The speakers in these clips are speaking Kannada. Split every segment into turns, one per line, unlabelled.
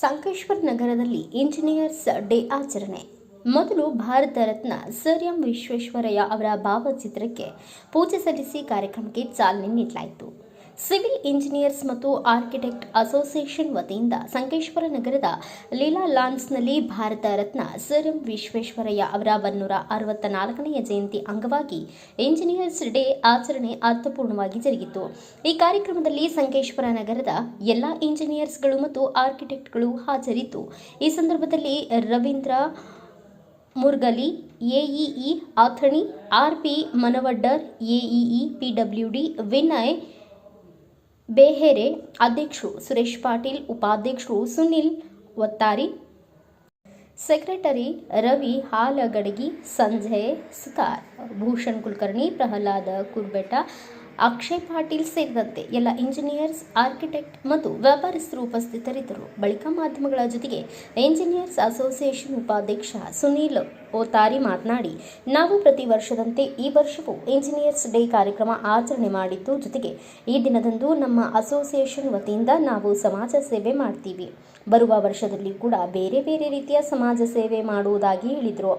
ಸಂಕೇಶ್ವರ ನಗರದಲ್ಲಿ ಇಂಜಿನಿಯರ್ಸ್ ಡೇ ಆಚರಣೆ. ಮೊದಲು ಭಾರತ ರತ್ನ ಸರ್ ಎಂ ವಿಶ್ವೇಶ್ವರಯ್ಯ ಅವರ ಭಾವಚಿತ್ರಕ್ಕೆ ಪೂಜೆ ಸಲ್ಲಿಸಿ ಕಾರ್ಯಕ್ರಮಕ್ಕೆ ಚಾಲನೆ ನೀಡಲಾಯಿತು. ಸಿವಿಲ್ ಇಂಜಿನಿಯರ್ಸ್ ಮತ್ತು ಆರ್ಕಿಟೆಕ್ಟ್ ಅಸೋಸಿಯೇಷನ್ ವತಿಯಿಂದ ಸಂಕೇಶ್ವರ ನಗರದ ಲೀಲಾ ಲಾನ್ಸ್ನಲ್ಲಿ ಭಾರತ ರತ್ನ ಸರ್ ಎಂ ವಿಶ್ವೇಶ್ವರಯ್ಯ ಅವರ ಒನ್ನೂರ ಅರವತ್ತ ನಾಲ್ಕನೆಯ ಜಯಂತಿ ಅಂಗವಾಗಿ ಇಂಜಿನಿಯರ್ಸ್ ಡೇ ಆಚರಣೆ ಅರ್ಥಪೂರ್ಣವಾಗಿ ಜರುಗಿತು. ಈ ಕಾರ್ಯಕ್ರಮದಲ್ಲಿ ಸಂಕೇಶ್ವರ ನಗರದ ಎಲ್ಲ ಇಂಜಿನಿಯರ್ಸ್ಗಳು ಮತ್ತು ಆರ್ಕಿಟೆಕ್ಟ್ಗಳು ಹಾಜರಿತ್ತು ಈ ಸಂದರ್ಭದಲ್ಲಿ Ravindra Murgali, AEE Athani RP Manavaddar, AEE PWD, Vinay ಬೇಹೆರೆ ಅಧ್ಯಕ್ಷರು ಸುರೇಶ್ ಪಾಟೀಲ್ ಉಪಾಧ್ಯಕ್ಷರು ಸುನಿಲ್ ಒತ್ತಾರಿ ಸೆಕ್ರೆಟರಿ ರವಿ ಹಾಲಗಡಗಿ ಸಂಜಯ್ ಸುತಾರ್ ಭೂಷಣ್ ಕುಲಕರ್ಣಿ ಪ್ರಹ್ಲಾದ ಕುರ್ಬೆಟ ಅಕ್ಷಯ್ ಪಾಟೀಲ್ ಸೇರಿದಂತೆ ಎಲ್ಲ ಇಂಜಿನಿಯರ್ಸ್ ಆರ್ಕಿಟೆಕ್ಟ್ ಮತ್ತು ವ್ಯಾಪಾರಸ್ಥರು ಉಪಸ್ಥಿತರಿದ್ದರು. ಬಳಿಕ ಮಾಧ್ಯಮಗಳ ಜೊತೆಗೆ ಇಂಜಿನಿಯರ್ಸ್ ಅಸೋಸಿಯೇಷನ್ ಉಪಾಧ್ಯಕ್ಷ ಸುನೀಲ್ ಓತಾರಿ ಮಾತನಾಡಿ, ನಾವು ಪ್ರತಿ ವರ್ಷದಂತೆ ಈ ವರ್ಷವೂ ಇಂಜಿನಿಯರ್ಸ್ ಡೇ ಕಾರ್ಯಕ್ರಮ ಆಚರಣೆ ಮಾಡಿದ್ದು ಜೊತೆಗೆ ಈ ದಿನದಂದು ನಮ್ಮ ಅಸೋಸಿಯೇಷನ್ ವತಿಯಿಂದ ನಾವು ಸಮಾಜ ಸೇವೆ ಮಾಡ್ತೀವಿ. ಬರುವ ವರ್ಷದಲ್ಲಿ ಕೂಡ ಬೇರೆ ಬೇರೆ ರೀತಿಯ ಸಮಾಜ ಸೇವೆ ಮಾಡುವುದಾಗಿ ಹೇಳಿದರು.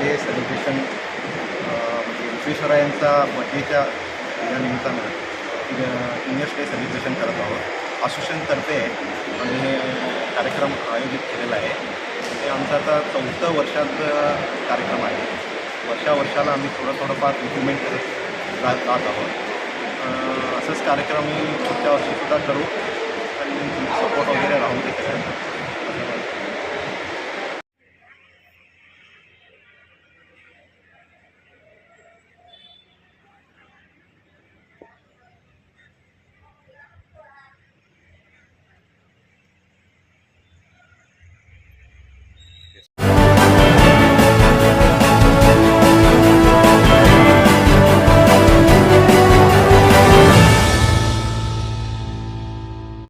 इंग्लिश सेलिब्रेशन म्हणजे विश्वेश्वरायांचा बर्थडेच्या या निमित्तानं इंग्लिश डे सेलिब्रेशन करत आहोत. असोसिएशनतर्फे आम्ही कार्यक्रम आयोजित केलेला आहे. ते आमचा आता चौथं वर्षाचा कार्यक्रम आहे. वर्षा वर्षाला आम्ही थोडं थोडंफार इम्प्रुव्हमेंट करत राहत राहत आहोत. असंच कार्यक्रम मी पुढच्या वर्षीसुद्धा करू आणि सपोर्ट